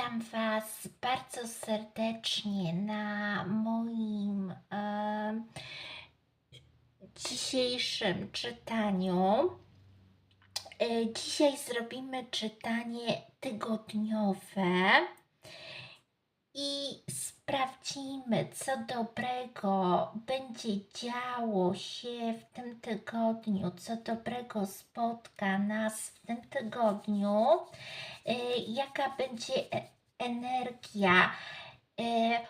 Witam Was bardzo serdecznie na moim e, dzisiejszym czytaniu. E, dzisiaj zrobimy czytanie tygodniowe i sprawdzimy, co dobrego będzie działo się w tym tygodniu, co dobrego spotka nas w tym tygodniu, e, jaka będzie e- energia e,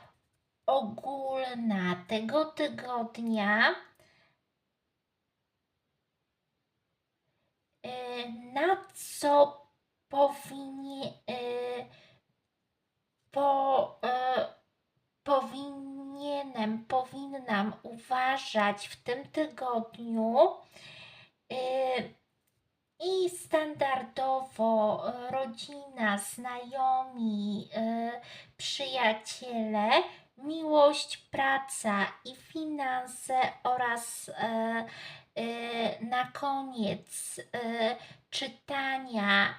ogólna tego tygodnia. e, Na co powinien po, e, powinienem, powinnam uważać w tym tygodniu. E, I standardowo e, rodzina, znajomi, przyjaciele, miłość, praca i finanse oraz na koniec czytania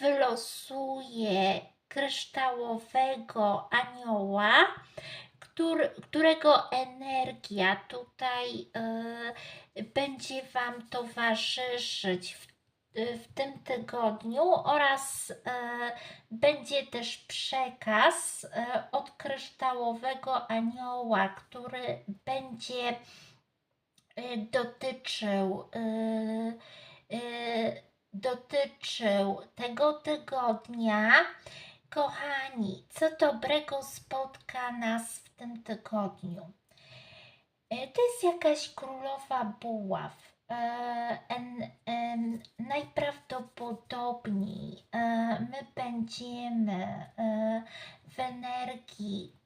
wylosuję kryształowego anioła, który, którego energia tutaj e, będzie Wam towarzyszyć w, w tym tygodniu oraz e, będzie też przekaz e, od kryształowego anioła, który będzie e, dotyczył e, e, dotyczył tego tygodnia. Kochani, co dobrego spotka nas w tym tygodniu? E, To jest jakaś królowa buław. E, najprawdopodobniej e, my będziemy w energii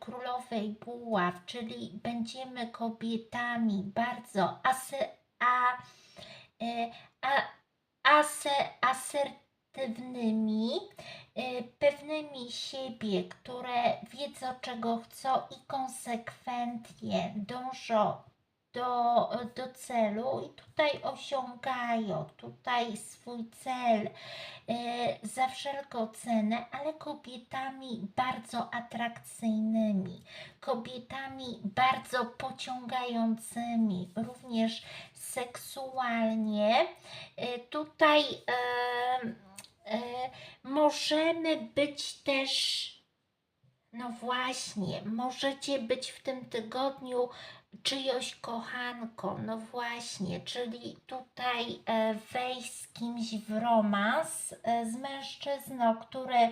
królowej buław, czyli będziemy kobietami bardzo asy, a, a, ase, asertywnymi, y, pewnymi siebie, które wiedzą czego chcą i konsekwentnie dążą do, do celu i tutaj osiągają tutaj swój cel y, za wszelką cenę, ale kobietami bardzo atrakcyjnymi, kobietami bardzo pociągającymi, również seksualnie. Y, Tutaj e, możemy być też, no właśnie, możecie być w tym tygodniu czyjąś kochanką, no właśnie, czyli tutaj e, wejść z kimś w romans e, z mężczyzną, który e,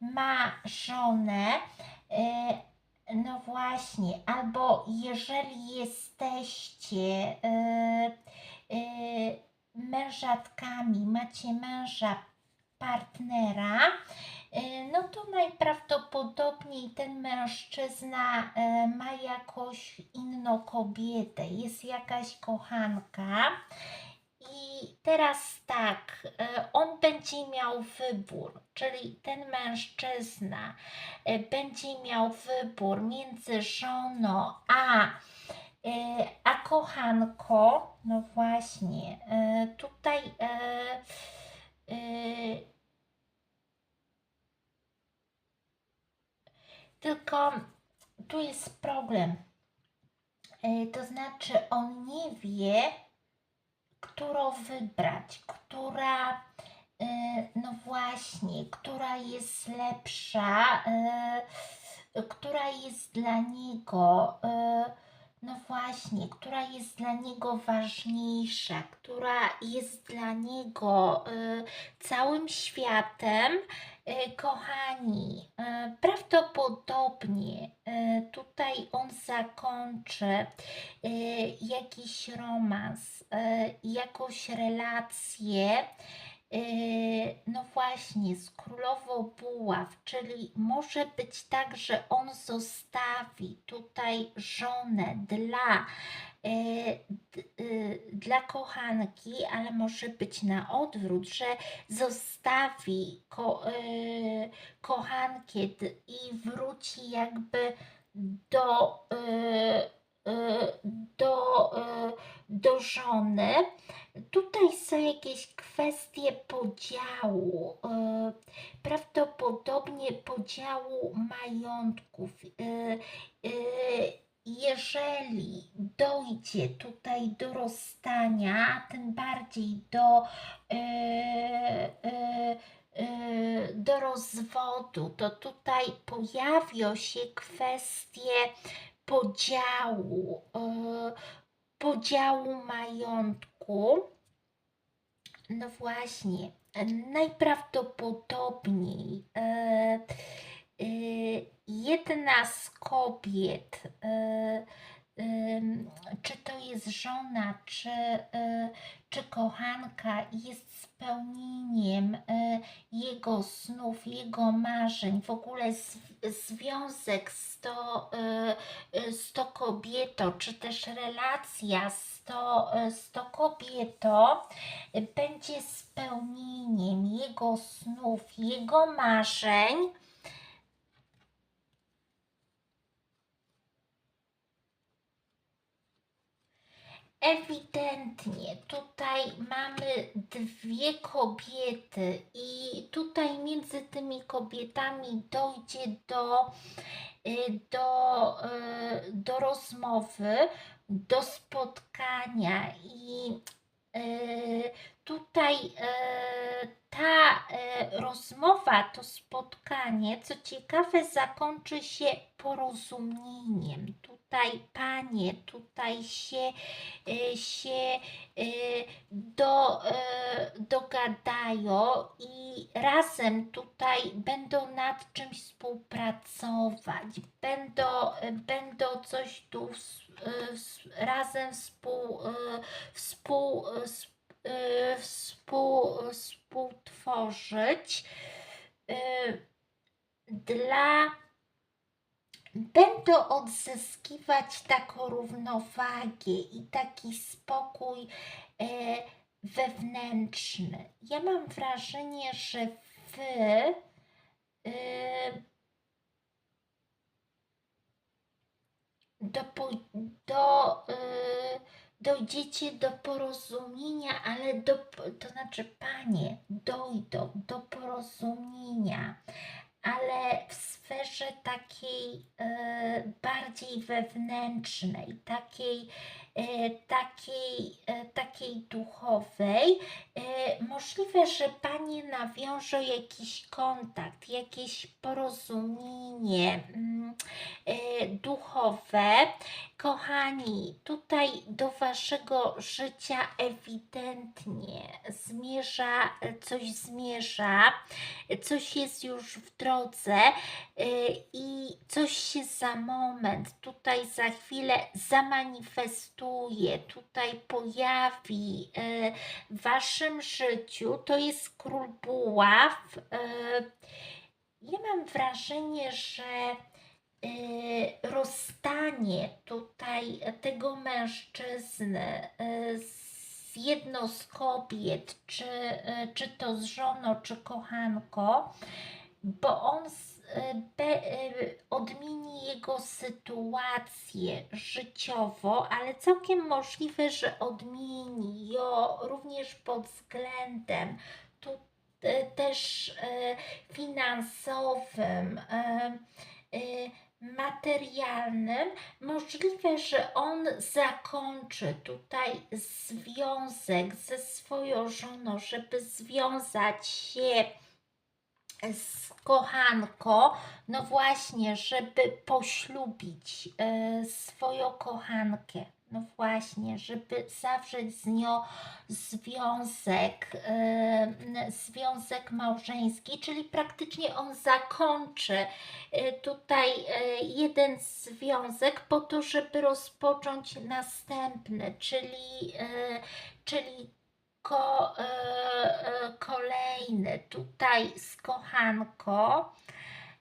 ma żonę. e, no właśnie, albo jeżeli jesteście e, e, mężatkami, macie męża, partnera, e, no to najprawdopodobniej ten mężczyzna e, ma jakąś inną kobietę, jest jakaś kochanka. I teraz tak, e, on będzie miał wybór, czyli ten mężczyzna będzie miał wybór między żoną a, a kochanką. No właśnie, e, tutaj e, e, tylko tu jest problem. To znaczy, on nie wie, którą wybrać, która, no właśnie, która jest lepsza, która jest dla niego, no właśnie, która jest dla niego ważniejsza, która jest dla niego e, całym światem. E, Kochani, e, prawdopodobnie e, tutaj on zakończy e, jakiś romans, e, jakąś relację, no właśnie, z królową buław, czyli może być tak, że on zostawi tutaj żonę dla, e, e, dla kochanki, ale może być na odwrót, że zostawi ko, e, kochankę i wróci jakby do, e, do, do żony. Tutaj są jakieś kwestie podziału, prawdopodobnie podziału majątków. Jeżeli dojdzie tutaj do rozstania, tym bardziej do do rozwodu, to tutaj pojawią się kwestie podziału, podziału majątku. No właśnie, najprawdopodobniej e, e, jedna z kobiet, e, czy to jest żona, czy, czy kochanka, jest spełnieniem jego snów, jego marzeń, w ogóle związek z to, z to kobietą, czy też relacja z to, z to kobietą będzie spełnieniem jego snów, jego marzeń. Ewidentnie tutaj mamy dwie kobiety i tutaj między tymi kobietami dojdzie do, y, do, y, do rozmowy, do spotkania i y, tutaj ta rozmowa, to spotkanie, co ciekawe, zakończy się porozumieniem. Tutaj panie, tutaj się, e, się e, do, e, dogadają i razem tutaj będą nad czymś współpracować, będą, będą coś tu razem współ, współ, współ, współtworzyć. Dla będą odzyskiwać taką równowagę i taki spokój e, wewnętrzny. Ja mam wrażenie, że wy e, do, do, e, dojdziecie do porozumienia, ale do, to znaczy panie dojdą do porozumienia, ale w sferze takiej e, bardziej wewnętrznej, takiej, e, takiej, e, takiej duchowej. Możliwe, że Panie nawiążą jakiś kontakt, jakieś porozumienie duchowe. Kochani, tutaj do Waszego życia ewidentnie zmierza, coś zmierza, coś jest już w drodze y, i coś się za moment, tutaj za chwilę zamanifestuje, tutaj pojawi y, w Waszym życiu. To jest król buław. Y, ja mam wrażenie, że rozstanie tutaj tego mężczyzny z jedną z kobiet, czy, czy to z żoną, czy kochanką, bo on e, odmieni jego sytuację życiową, ale całkiem możliwe, że odmieni ją również pod względem tu też finansowym, materialnym. Możliwe, że on zakończy tutaj związek ze swoją żoną, żeby związać się z kochanką, no właśnie, żeby poślubić y, swoją kochankę. No właśnie, żeby zawrzeć z nią związek, związek małżeński, czyli praktycznie on zakończy y, tutaj y, jeden związek po to, żeby rozpocząć następny, czyli, czyli ko, e, e, kolejny tutaj z kochanką.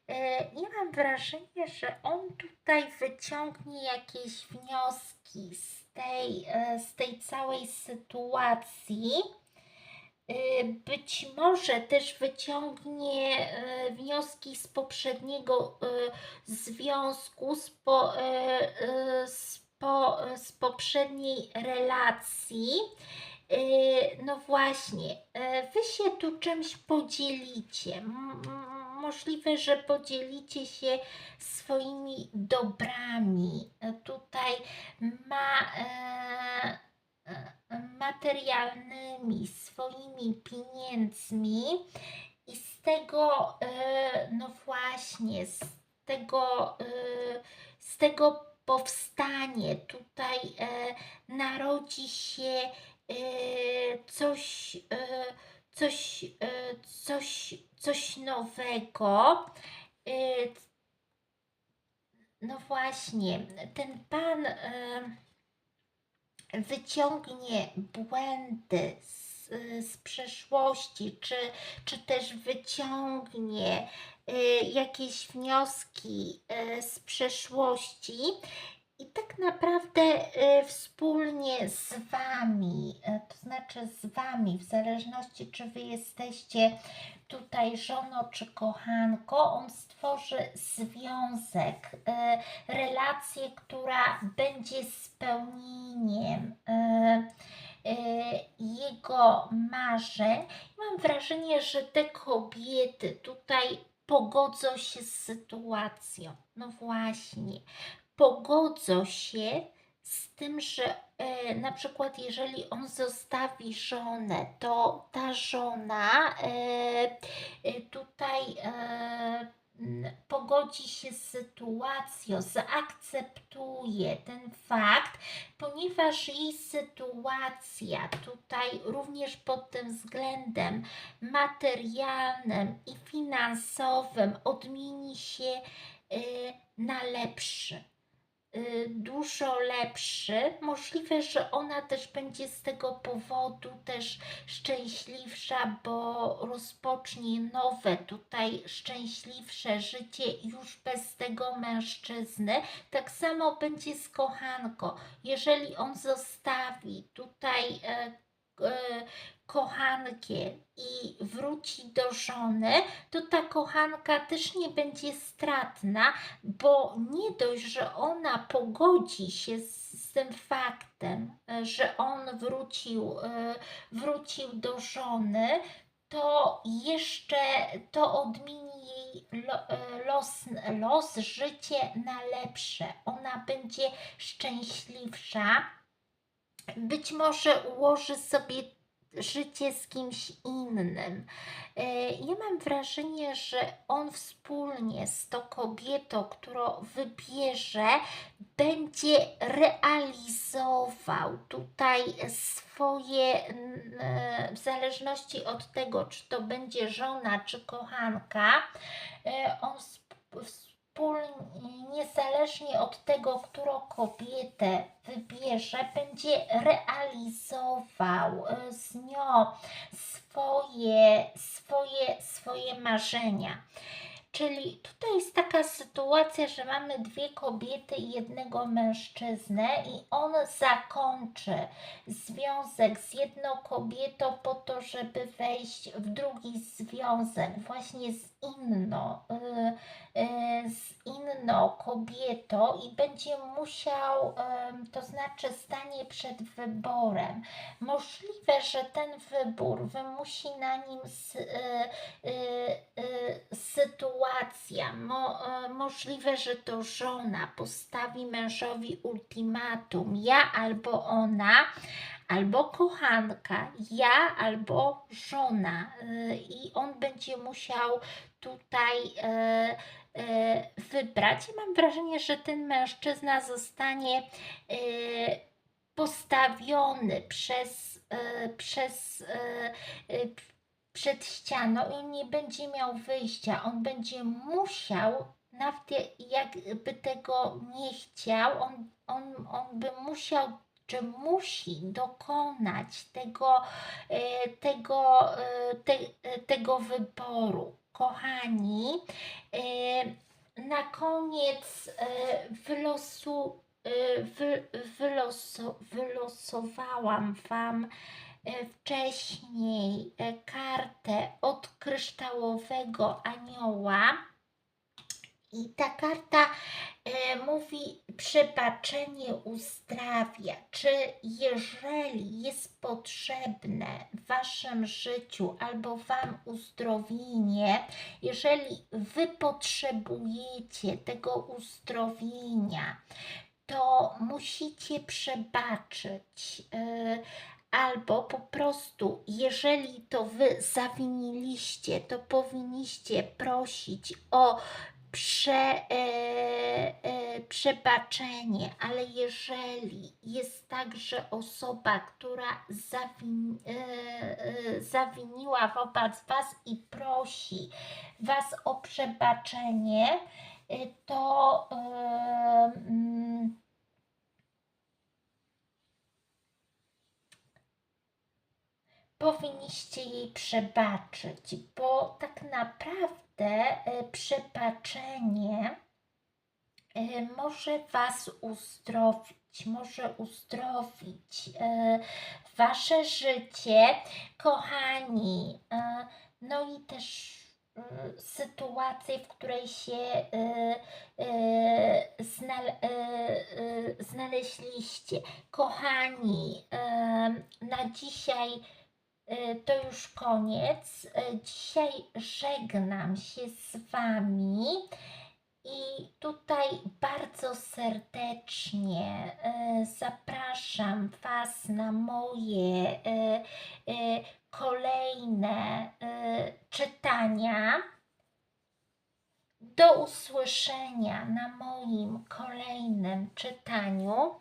E, I mam wrażenie, że on tutaj wyciągnie jakieś wnioski z tej, e, z tej całej sytuacji. E, być może też wyciągnie e, wnioski z poprzedniego związku, z, po, z po, z poprzedniej relacji. No właśnie, wy się tu czymś podzielicie. Możliwe, że podzielicie się swoimi dobrami. Tutaj ma, e, e, materialnymi, swoimi pieniędzmi i z tego, e, no właśnie, z tego, e, z tego powstanie tutaj narodzi się coś, coś, e, coś, coś nowego. E, No właśnie, ten pan e, wyciągnie błędy z, z przeszłości, czy, czy też wyciągnie jakieś wnioski z przeszłości i tak naprawdę e, wspólnie z Wami, e, to znaczy z Wami, w zależności czy Wy jesteście tutaj żoną czy kochanką, on stworzy związek, e, relację, która będzie spełnieniem jego marzeń. Mam wrażenie, że te kobiety tutaj pogodzą się z sytuacją. No właśnie, pogodzą się z tym, że e, na przykład jeżeli on zostawi żonę, to ta żona e, e, tutaj e, pogodzi się z sytuacją, zaakceptuje ten fakt, ponieważ jej sytuacja tutaj również pod tym względem materialnym i finansowym odmieni się e, na lepszy. y, dużo lepszy. Możliwe, że ona też będzie z tego powodu też szczęśliwsza, bo rozpocznie nowe tutaj szczęśliwsze życie już bez tego mężczyzny. Tak samo będzie z kochanką. Jeżeli on zostawi tutaj e, e, kochankę i wróci do żony, to ta kochanka też nie będzie stratna, bo nie dość, że ona pogodzi się z, tym faktem, e, że on wrócił, e, wrócił do żony, to jeszcze to odmieni jej lo, los, los, życie na lepsze. Ona będzie szczęśliwsza. Być może ułoży sobie życie z kimś innym. E, Ja mam wrażenie, że on wspólnie z tą kobietą, którą wybierze, będzie realizował tutaj swoje, mm, w zależności od tego, czy to będzie żona, czy kochanka, e, on sp- wspólnie, niezależnie od tego, którą kobietę wybierze, będzie realizował e, z nią swoje, swoje, swoje marzenia. Czyli tutaj jest taka sytuacja, że mamy dwie kobiety i jednego mężczyznę, i on zakończy związek z jedną kobietą po to, żeby wejść w drugi związek, właśnie z inną, y, y, z inną kobietą, i będzie musiał, to znaczy stanie przed wyborem. Możliwe, że ten wybór wymusi na nim y, y, y, sytuacja. Mo, możliwe, że to żona postawi mężowi ultimatum. Ja albo ona, albo kochanka. Ja albo żona. I on będzie musiał tutaj wybrać. I mam wrażenie, że ten mężczyzna zostanie y, postawiony przez, y, przez przed ścianą i on nie będzie miał wyjścia. On będzie musiał, nawet jakby tego nie chciał, on, on, on by musiał, czy musi dokonać tego, e, tego, e, te, e, tego wyboru. Kochani, e, na koniec e, wylosu, e, wy, wylosu, wylosowałam Wam wcześniej kartę od kryształowego anioła I ta karta e, mówi, przebaczenie uzdrawia. Czy jeżeli jest potrzebne w Waszym życiu albo Wam uzdrowienie, jeżeli Wy potrzebujecie tego uzdrowienia, to musicie przebaczyć. e, Albo po prostu, jeżeli to wy zawiniliście, to powinniście prosić o prze, e, e, przebaczenie, ale jeżeli jest także osoba, która zawin, e, e, zawiniła wobec Was i prosi Was o przebaczenie, e, to. E, mm, powinniście jej przebaczyć, bo tak naprawdę e, przebaczenie e, może Was uzdrowić, może uzdrowić e, Wasze życie, kochani. No i też e, sytuację, w której się znale, znaleźliście. Kochani, na dzisiaj to już koniec. E, Dzisiaj żegnam się z Wami i tutaj bardzo serdecznie e, zapraszam Was na moje e, e, kolejne e, czytania. Do usłyszenia na moim kolejnym czytaniu.